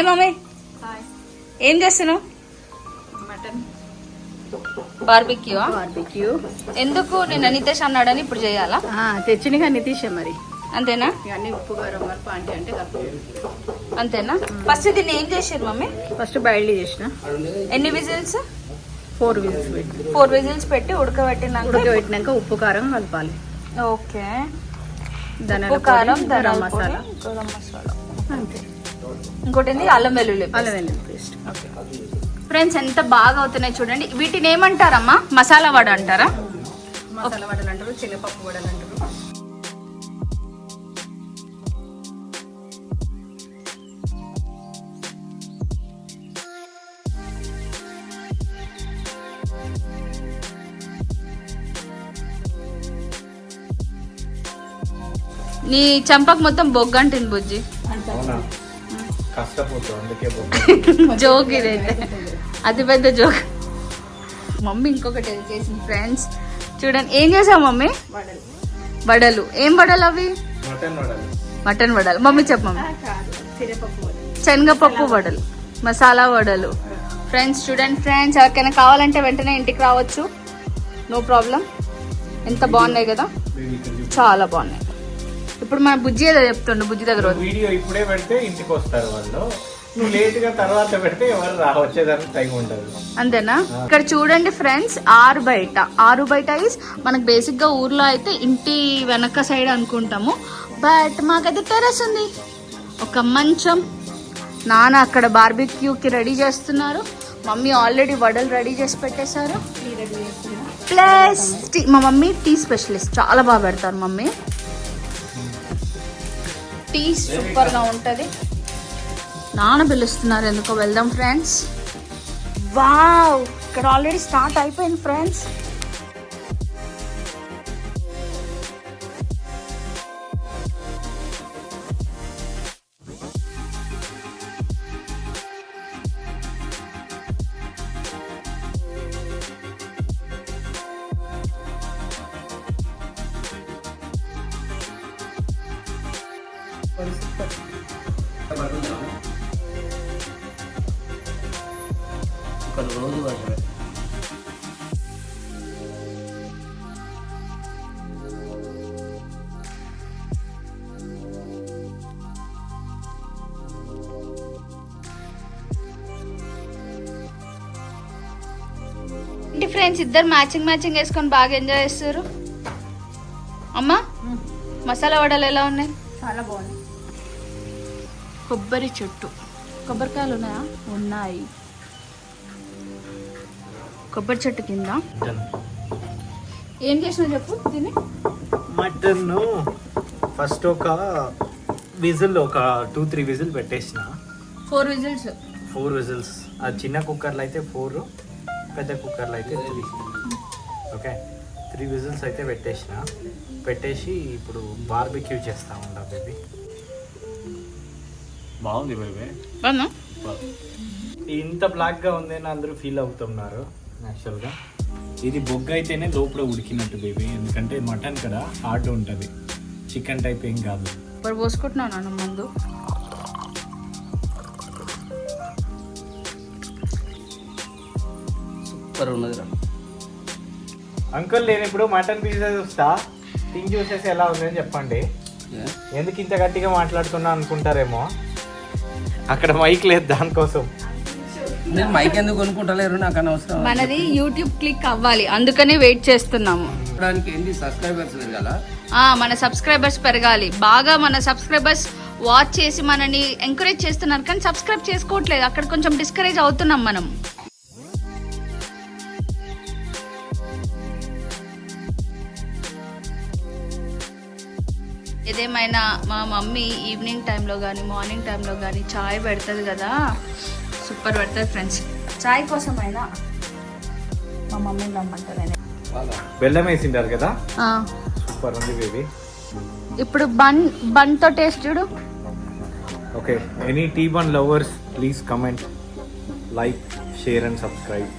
Hi mummy ఏం చేస్తున్నావు? Mutton barbecue barbecue ఎందుకు? నేను నితేష్ అన్నాడని ఇప్పుడు చేయాలా? తెచ్చినగా నితీష్ మరి. అంతేనా? అన్ని ఉప్పు కారం ఆంటీ అంటే అంతేనా? ఫస్ట్ దీన్ని ఏం చేసారు మమ్మీ? ఫస్ట్ బయలు చేసిన. ఎన్ని విజిల్స్? ఫోర్ విజిల్స్ పెట్టి. ఫోర్ విజిల్స్ పెట్టి ఉడకబెట్టినాక? ఉడకబెట్టినాక ఉప్పు కారం కలపాలి. ఓకే. ధనియాల కారం గరం మసాలా. గరం మసాలా. అంతే. ఇంకోటి ఏంది అల్లం వెల్లుల్లి అల్లం వెల్లుల్లి పేస్ట్. ఫ్రెండ్స్ ఎంత బాగా అవుతున్నాయి చూడండి. వీటిని ఏమంటారమ్మా? మసాలా వడ అంటారా? మసాలా వడలు అంటారు శనగపప్పు వడలు అంటారు. నీ చంపకు మొత్తం బొగ్గంటుంది బుజ్జి. జోక్ ఇదైతే అతి పెద్ద జోక్. మమ్మీ ఇంకొకటి చేసింది ఫ్రెండ్స్ చూడండి ఏం చేసావు మమ్మీ? వడలు. వడలు ఏం వడలు అవి? మటన్ వడలు. మటన్ వడలు. మమ్మీ చెప్ప శనగపప్పు వడలు. మసాలా వడలు. ఫ్రెండ్స్ చూడండి ఫ్రెండ్స్ ఎవరికైనా కావాలంటే వెంటనే ఇంటికి రావచ్చు. నో ప్రాబ్లం ఎంత బాగున్నాయి కదా. చాలా బాగున్నాయి. ఇప్పుడు మన బుజ్జి ఏదో చెప్తుండు బుజ్జి దగ్గర. వీడియో ఇప్పుడే పెడితే ఇంటికి వస్తారు వాళ్ళు. నువ్వు లేట్గా తర్వాత పెడితే ఎవరు రా వచ్చేదానికి టైం ఉండదు. అంతేనా? ఇక్కడ చూడండి ఫ్రెండ్స్ ఆరు బయట. ఆరు బయట ఇస్ మనకు బేసిక్గా ఊర్లో అయితే ఇంటి వెనక సైడ్ అనుకుంటాము. బట్ మాకైతే టెర్రస్ ఉంది. ఒక మంచం. నాన్న అక్కడ బార్బిక్యూకి రెడీ చేస్తున్నారు. మమ్మీ ఆల్రెడీ వడలు రెడీ చేసి పెట్టేశారు. ప్లస్ టీ మా మమ్మీ టీ స్పెషలిస్ట్ చాలా బాగా పెడతారు మమ్మీ. టీ సూపర్గా ఉంటది. నాన్న పిలుస్తున్నారు ఎందుకో వెళ్దాం ఫ్రెండ్స్. వావ్ ఇక్కడ ఆల్రెడీ స్టార్ట్ అయిపోయింది ఫ్రెండ్స్. ఇక్కడ రోజు వర్షమే ఇంటి ఫ్రెండ్స్ ఇద్దరు మ్యాచింగ్ మ్యాచింగ్ వేసుకొని బాగా ఎంజాయ్ చేస్తారు అమ్మా మసాలా వడలు ఎలా ఉన్నాయి? చాలా బాగుంది కొబ్బరి చెట్టు. కొబ్బరికాయలు ఉన్నాయా? ఉన్నాయి. కొబ్బరి చెట్టు కింద. ఏం చేసినావు చెప్పు తిని. మటన్ ఫస్ట్ ఒక విజిల్ ఒక టూ త్రీ విజిల్ పెట్టేసిన. Four whistles. Four whistles. ఆ చిన్న కుక్కర్లో అయితే ఫోర్ పెద్ద కుక్కర్లో అయితే త్రీ ఓకే త్రీ విజిల్స్ అయితే పెట్టేసిన. పెట్టేసి ఇప్పుడు బార్బిక్యూ చేస్తా ఉంటా బేబీ బాగుంది బేబీ బాగుందా? ఇంత బ్లాక్గా ఉందని అందరూ ఫీల్ అవుతున్నారు యాక్చువల్గా ఇది బొగ్గ అయితేనే లోపల ఉడికినట్టు బేబీ ఎందుకంటే మటన్ కదా హార్డ్ ఉంటుంది. చికెన్ టైప్ ఏం కాదు. ఇప్పుడు పోసుకుంటున్నాను నాన్న ముందు? సూపర్ ఉన్నదిరా. అంకుల్ నేను ఇప్పుడు మటన్ పిజ్జా చూస్తా. తిని చూసేసి ఎలా ఉందని చెప్పండి? ఎందుకు ఇంత గట్టిగా మాట్లాడుతున్నా అనుకుంటారేమో. అక్కడ మైక్ లేదు దానికోసం. నేను మైక్ ఎందుకు కొనుక్కుంటలేరు? నాకు అనవసరం. మనది యూట్యూబ్ క్లిక్ అవ్వాలి. అందుకనే వెయిట్ చేస్తున్నాము. ఏంటి సబ్స్క్రైబర్స్ ఆ, మన సబ్స్క్రైబర్స్ పెరగాలి. బాగా మన సబ్స్క్రైబర్స్ వాచ్ చేసి మనని ఎంకరేజ్ చేస్తున్నారు కానీ సబ్స్క్రైబ్ చేసుకోవట్లేదు. అక్కడ కొంచెం డిస్కరేజ్ అవుతున్నాం మనం. ఏదేమైనా మా మమ్మీ ఈవినింగ్ టైంలో కానీ మార్నింగ్ టైంలో కానీ చాయ్ పెడుతుంది కదా. సూపర్ పెడుతుంది ఫ్రెండ్స్. చాయ్ కోసమైనా మా మమ్మీని రమ్మంటారు బెల్లం వేసింటారు కదా. సూపర్ ఉంది బేబీ. ఇప్పుడు బన్ బన్తో టేస్ట్ చూడు. Okay any tea one lovers please comment like share and subscribe.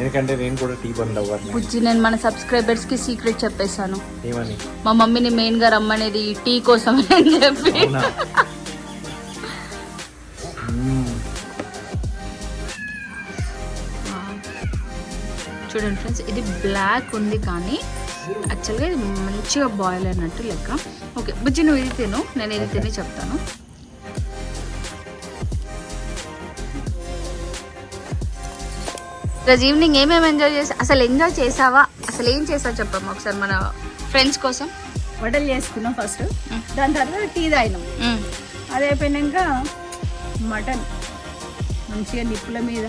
ఎందుకంటే నేను కూడా టీ బంద్ అవ్వాలి బుజ్జి నేను మన సబ్స్క్రైబర్స్కి సీక్రెట్ చెప్పేశాను. ఏమని? మా మమ్మీని మెయిన్గా రమ్మనేది టీ కోసం అని చెప్పి చూడండి ఫ్రెండ్స్ ఇది బ్లాక్ ఉంది కానీ యాక్చువల్గా ఇది మంచిగా బాయిల్ అయినట్టు లెక్క. ఓకే బుజ్జి నువ్వు ఇది తిను నేను ఇది తిని చెప్తాను. ఈరోజు ఈవినింగ్ ఏమేమి ఎంజాయ్ చేసా అసలు ఎంజాయ్ చేసావా? అసలు ఏం చేసావు చెప్పమ్మా ఒకసారి మన ఫ్రెండ్స్ కోసం? వడలు చేసుకున్నాం ఫస్ట్. దాని తర్వాత టీ తాగినాం. అది అయిపోయినాక మటన్. మంచిగా నిప్పుల మీద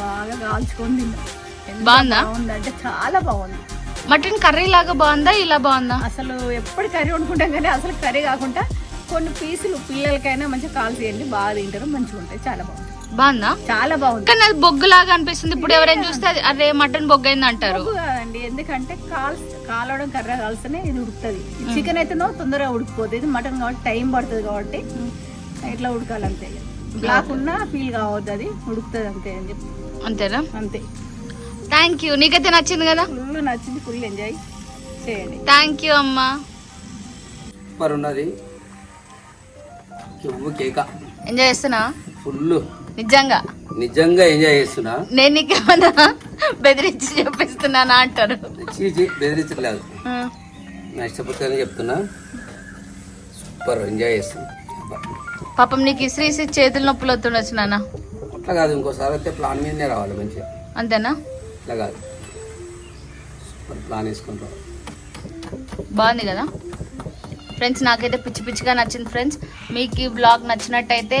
బాగా కాల్చుకొని తిన్నాం. బాగుందా? బాగుందంటే చాలా బాగుంది. మటన్ కర్రీ లాగా బాగుందా? ఇలా బాగుందా? అసలు ఎప్పుడు కర్రీ వండుకుంటాం కానీ అసలు కర్రీ కాకుండా కొన్ని పీసులు పిల్లలకైనా మంచిగా కాల్చేయండి. బాగా తింటారు మంచిగా ఉంటాయి చాలా బాగుంటాయి. బాగుందా? చాలా బాగుంది. కానీ అది బొగ్గు లాగా అనిపిస్తుంది. ఇప్పుడు ఎవరైనా చూస్తే అది అరే మటన్ బొగ్గు అయింది అంటారు కాదండి ఎందుకంటే కాల్ కాలవడం కర్ర కాల్స్తేనే ఇది ఉడుకుతుంది. చికెన్ అయితేనో తొందరగా ఉడికిపోతుంది ఇది మటన్ కాబట్టి టైం పడుతుంది కాబట్టి ఇట్లా ఉడకాలి అంతే బ్లాక్ ఉన్నా ఫీల్ కావద్దు అది ఉడుకుతుంది అంతే అని చెప్పి. అంతేనా? అంతే. థ్యాంక్ యూ నీకైతే నచ్చింది కదా? ఫుల్ నచ్చింది ఫుల్ ఎంజాయ్ చేయండి. థ్యాంక్ యూ అమ్మా. సూపర్ ఉన్నది ఎంజాయ్ చేస్తున్నా ఫుల్ నిజంగా. నిజంగా ఎంజాయ్ చేస్తున్నా. నేను నీకేమన్నా బెదిరించి చూపిస్తున్నానా అంటారు? బెదిరించట్లేదు. నా ఇష్టపూర్తిగానే చెప్తున్నా. సూపర్ ఎంజాయ్ చేస్తున్నా. పాపం నీకు ఇసిరి ఇసిరి చేతులు నొప్పులు వస్తుండొచ్చు నాన్న. అట్లా కాదు ఇంకోసారి అయితే ప్లాన్ మీదనే రావాలి మంచిగా. అంతేనా? అట్లా కాదు. సూపర్ ప్లాన్ వేసుకుంటాం. బాగుంది కదా? ఫ్రెండ్స్ నాకైతే పిచ్చి పిచ్చిగా నచ్చింది ఫ్రెండ్స్ మీకు ఈ బ్లాగ్ నచ్చినట్టయితే